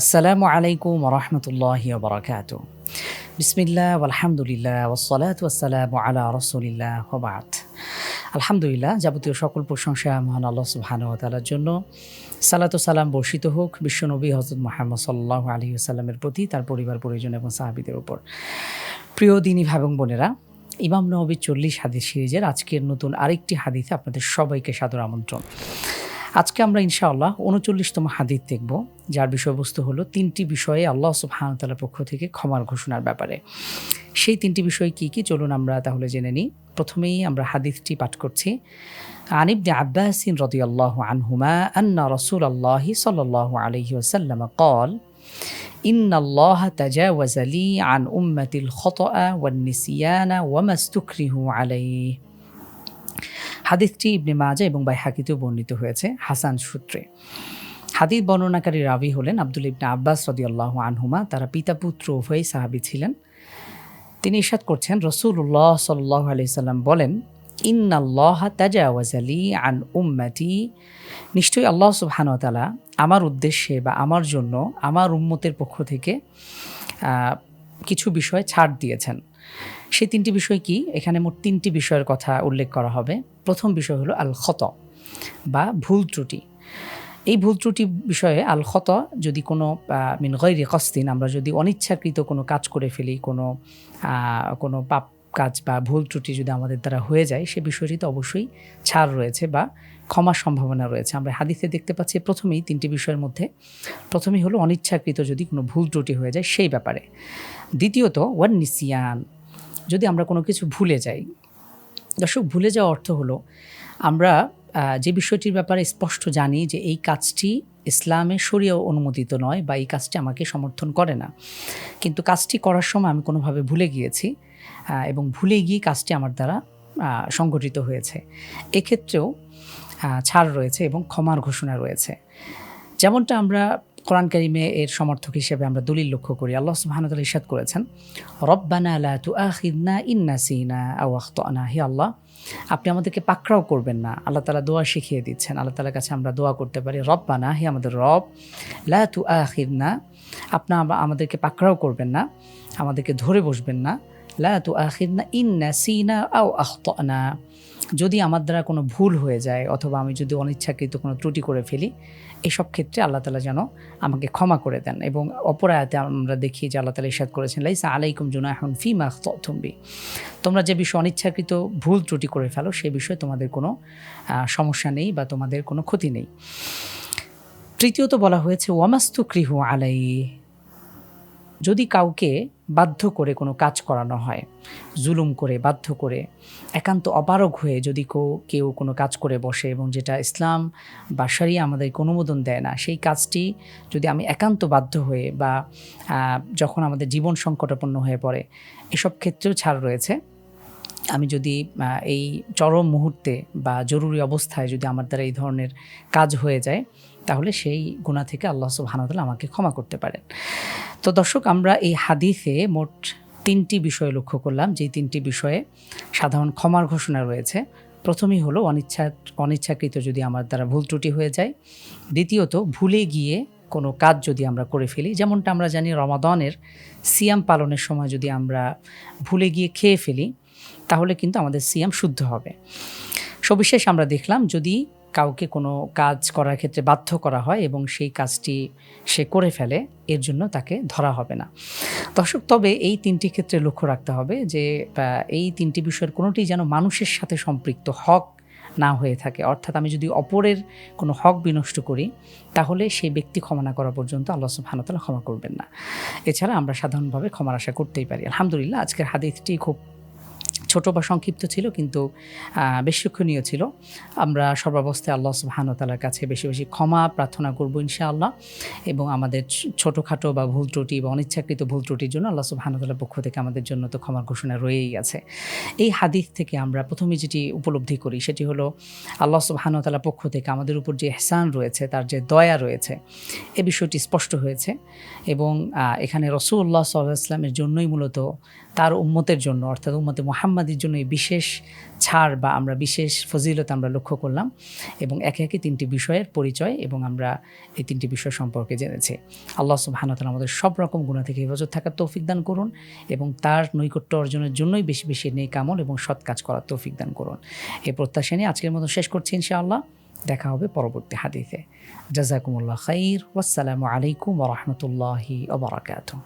আসসালামু আলাইকুম রহমতুল্লাহ বরকাত বিসমিল্লাহ আলহামদুলিল্লাহ ওসলাত ওসালাম আলা রসুলিল্লাহ হবাত আলহামদুলিল্লাহ, যাবতীয় সকল প্রশংসা মহান আল্লাহ সুবাহানুতালার জন্য। সালাত সালাম বর্ষিত হোক বিশ্বনবী হজরত মোহাম্মদ সাল্লাহ আলী সাল্লামের প্রতি, তার পরিবার, পরিজন এবং সাহাবিদের উপর। প্রিয় দিনী ভাই বোনেরা, ইমাম নবী চল্লিশ হাদিস সিরিজের আজকের নতুন আরেকটি হাদিসে আপনাদের সবাইকে সাদর আমন্ত্রণ। আজকে আমরা ইনশাআল্লাহ উনচল্লিশতম হাদিস দেখব যার বিষয়বস্তু হলো তিনটি বিষয়ে আল্লাহ সুবহানতালার পক্ষ থেকে ক্ষমার ঘোষণার ব্যাপারে সেই তিনটি বিষয় কি কি চলুন আমরা তাহলে জেনে নিই প্রথমেই আমরা হাদিসটি পাঠ করছি আনিব দে আব্বাসিন রদি আল্লাহ আনহুমা আন্না রসুল আল্লাহি সাল্লাহ আলহি ওসাল্লাম কল إن الله تجاوز لي عن أمة الخطأ والنسيان وما استكرهوا عليه হাদিসটি ইবনে মাজা এবং বাই হাকিতেও বর্ণিত হয়েছে হাসান সূত্রে। হাদিস বর্ণনাকারী রাবি হলেন আব্দুল ইবনে আব্বাস রদিয়াল্লাহ আনহুমা, তারা পিতা পুত্র উভয়ই সাহাবি ছিলেন। তিনি ইরশাদ করছেন রসুল্লাহ সাল্লাহ আলি সাল্লাম বলেন, ইন্নাল্লাহ তাজাওয়াজালি আন উম্মাতি। নিশ্চয়ই আল্লাহ সুবহানতালা আমার উদ্দেশ্যে বা আমার জন্য, আমার উম্মতের পক্ষ থেকে কিছু বিষয় ছাড় দিয়েছেন। সেই তিনটি বিষয় কি? এখানে মোট তিনটি বিষয়ের কথা উল্লেখ করা হবে। প্রথম বিষয় হলো আল খত বা ভুল ত্রুটি। এই ভুল ত্রুটি বিষয়ে আল খত যদি কোনো মিন গৈরি কস্তিন আমরা যদি অনিচ্ছাকৃত কোনো কাজ করে ফেলি, কোনো কোনো পাপ কাজ বা ভুল ত্রুটি যদি আমাদের দ্বারা হয়ে যায়, সে বিষয়টিতে অবশ্যই ছাড় রয়েছে বা ক্ষমার সম্ভাবনা রয়েছে। আমরা হাদিসে দেখতে পাচ্ছি প্রথমেই তিনটি বিষয়ের মধ্যে। প্রথমেই হলো, অনিচ্ছাকৃত যদি কোনো ভুল ত্রুটি হয়ে যায়, সেই ব্যাপারে। দ্বিতীয়ত ওয়ান নিসিয়ান যদি আমরা কোনো কিছু ভুলে যাই। দর্শক, ভুলে যাওয়া অর্থ হলো, আমরা যে বিষয়টির ব্যাপারে স্পষ্ট জানি যে এই কাজটি ইসলামে সরিয়েও অনুমোদিত নয় বা এই কাজটি আমাকে সমর্থন করে না। কিন্তু কাজটি করার সময় আমি কোনোভাবে ভুলে গিয়েছি এবং ভুলে গিয়ে কাজটি আমার দ্বারা সংগঠিত হয়েছে। এক্ষেত্রেও ছাড় রয়েছে এবং ক্ষমার ঘোষণা রয়েছে। যেমনটা আমরা কোরআন কারিমে এর সমর্থক হিসেবে আমরা দলিল লক্ষ্য করি। আল্লাহ সুবাহানুল ইসাদ করেছেন, রব্বানা লা তু আহিদনা ইন্না সিনা আও আখতানা। হে আল্লাহ, আপনি আমাদেরকে পাকড়াও করবেন না। আল্লাহ তালা দোয়া শিখিয়ে দিচ্ছেন। আল্লাহ তালার কাছে আমরা দোয়া করতে পারি, রব্বানা হে আমাদের রব, লা তু আহিদনা আপনার আমাদেরকে পাকড়াও করবেন না, আমাদেরকে ধরে বসবেন না, লা তু আহিদনা ইন্না সিনা আও আখতানা। যদি আমার দ্বারা কোনো ভুল হয়ে যায় অথবা আমি যদি অনিচ্ছাকৃত কোনো ত্রুটি করে ফেলি, এসব ক্ষেত্রে আল্লাহ তালা যেন আমাকে ক্ষমা করে দেন এবং অপরায়তে আমরা দেখি যে আল্লাহ তালা ইসাদ করেছেন, লাইসা আলাইকুম জুনা এখন ফি মাহ তোমরা যে বিষয়ে অনিচ্ছাকৃত ভুল ত্রুটি করে ফেলো, সে বিষয়ে তোমাদের কোনো সমস্যা নেই বা তোমাদের কোনো ক্ষতি নেই। তৃতীয়ত বলা হয়েছে ওয়ামাস্তু কৃহু আলাই যদি কাউকে বাধ্য করে কোনো কাজ করানো হয়, জুলুম করে, বাধ্য করে, একান্ত অপারগ হয়ে যদি কেউ কেউ কোনো কাজ করে বসে এবং যেটা ইসলাম বা সারিয়া আমাদেরকে অনুমোদন দেয় না, সেই কাজটি যদি আমি একান্ত বাধ্য হয়ে বা যখন আমাদের জীবন সংকটাপন্ন হয়ে পড়ে, এসব ক্ষেত্রেও ছাড় রয়েছে। আমি যদি এই চরম মুহূর্তে বা জরুরি অবস্থায় যদি আমার দ্বারা এই ধরনের কাজ হয়ে যায় তাহলে সেই গুণা থেকে আল্লাহ সুবাহানতাল আমাকে ক্ষমা করতে পারেন। তো দর্শক, আমরা এই হাদিসে মোট তিনটি বিষয় লক্ষ্য করলাম। যে তিনটি বিষয়ে সাধারণ ক্ষমার ঘোষণা রয়েছে, প্রথমেই হলো অনিচ্ছা, অনিচ্ছাকৃত যদি আমার দ্বারা ভুল ত্রুটি হয়ে যায়। দ্বিতীয়ত, ভুলে গিয়ে কোনো কাজ যদি আমরা করে ফেলি, যেমনটা আমরা জানি রমাদনের সিয়াম পালনের সময় যদি আমরা ভুলে গিয়ে খেয়ে ফেলি, তাহলে কিন্তু আমাদের সিয়াম শুদ্ধ হবে। সবিশেষ আমরা দেখলাম, যদি কাউকে কোনো কাজ করার ক্ষেত্রে বাধ্য করা হয় এবং সেই কাজটি সে করে ফেলে, এর জন্য তাকে ধরা হবে না। দর্শক, তবে এই তিনটি ক্ষেত্রে লক্ষ্য রাখতে হবে যে এই তিনটি বিষয়ের কোনোটি যেন মানুষের সাথে সম্পৃক্ত হক না হয়ে থাকে। অর্থাৎ আমি যদি অপরের কোনো হক বিনষ্ট করি, তাহলে সেই ব্যক্তি ক্ষমা না করা পর্যন্ত আল্লাহ সুবহানাহু ক্ষমা করবেন না। এছাড়া আমরা সাধারণভাবে ক্ষমার আশা করতেই পারি। আলহামদুলিল্লাহ, আজকের হাদিসটি খুব ছোট বা সংক্ষিপ্ত ছিল, কিন্তু বেশ শিক্ষণীয় ছিল। আমরা সর্বাবস্থায় আল্লাহ সুবাহানতালার কাছে বেশি বেশি ক্ষমা প্রার্থনা করব ইনশাআল্লাহ। এবং আমাদের ছোটোখাটো বা ভুল ত্রুটি বা অনিচ্ছাকৃত ভুল ত্রুটির জন্য আল্লাহ সুবাহানতালার পক্ষ থেকে আমাদের জন্য তো ক্ষমার ঘোষণা রয়েই আছে। এই হাদিস থেকে আমরা প্রথমে যেটি উপলব্ধি করি, সেটি হলো আল্লাহ সুবাহানতালার পক্ষ থেকে আমাদের উপর যে এহসান রয়েছে, তার যে দয়া রয়েছে, এ বিষয়টি স্পষ্ট হয়েছে। এবং এখানে রসুল্লাহ সাল্লাহ ইসলামের জন্যই মূলত তার উম্মতের জন্য, অর্থাৎ উম্মতে মোহাম্মদের জন্য এই বিশেষ ছাড় বা আমরা বিশেষ ফজিলত আমরা লক্ষ্য করলাম এবং একে একে তিনটি বিষয়ের পরিচয় এবং আমরা এই তিনটি বিষয় সম্পর্কে জেনেছি। আল্লাহ সুবাহানতাল আমাদের সব রকম গুণা থেকে হেফাজত থাকার তৌফিক দান করুন এবং তার নৈকট্য অর্জনের জন্যই বেশি বেশি নেই কামল এবং সৎ কাজ করার তৌফিক দান করুন। এই প্রত্যাশা নিয়ে আজকের মতো শেষ করছি ইনশাআল্লাহ। দেখা হবে পরবর্তী হাদিসে। জাজাকুমুল্লাহ খাইর। ওয়াসালামু আলাইকুম ওরহমতুল্লাহি ওবরাকাতু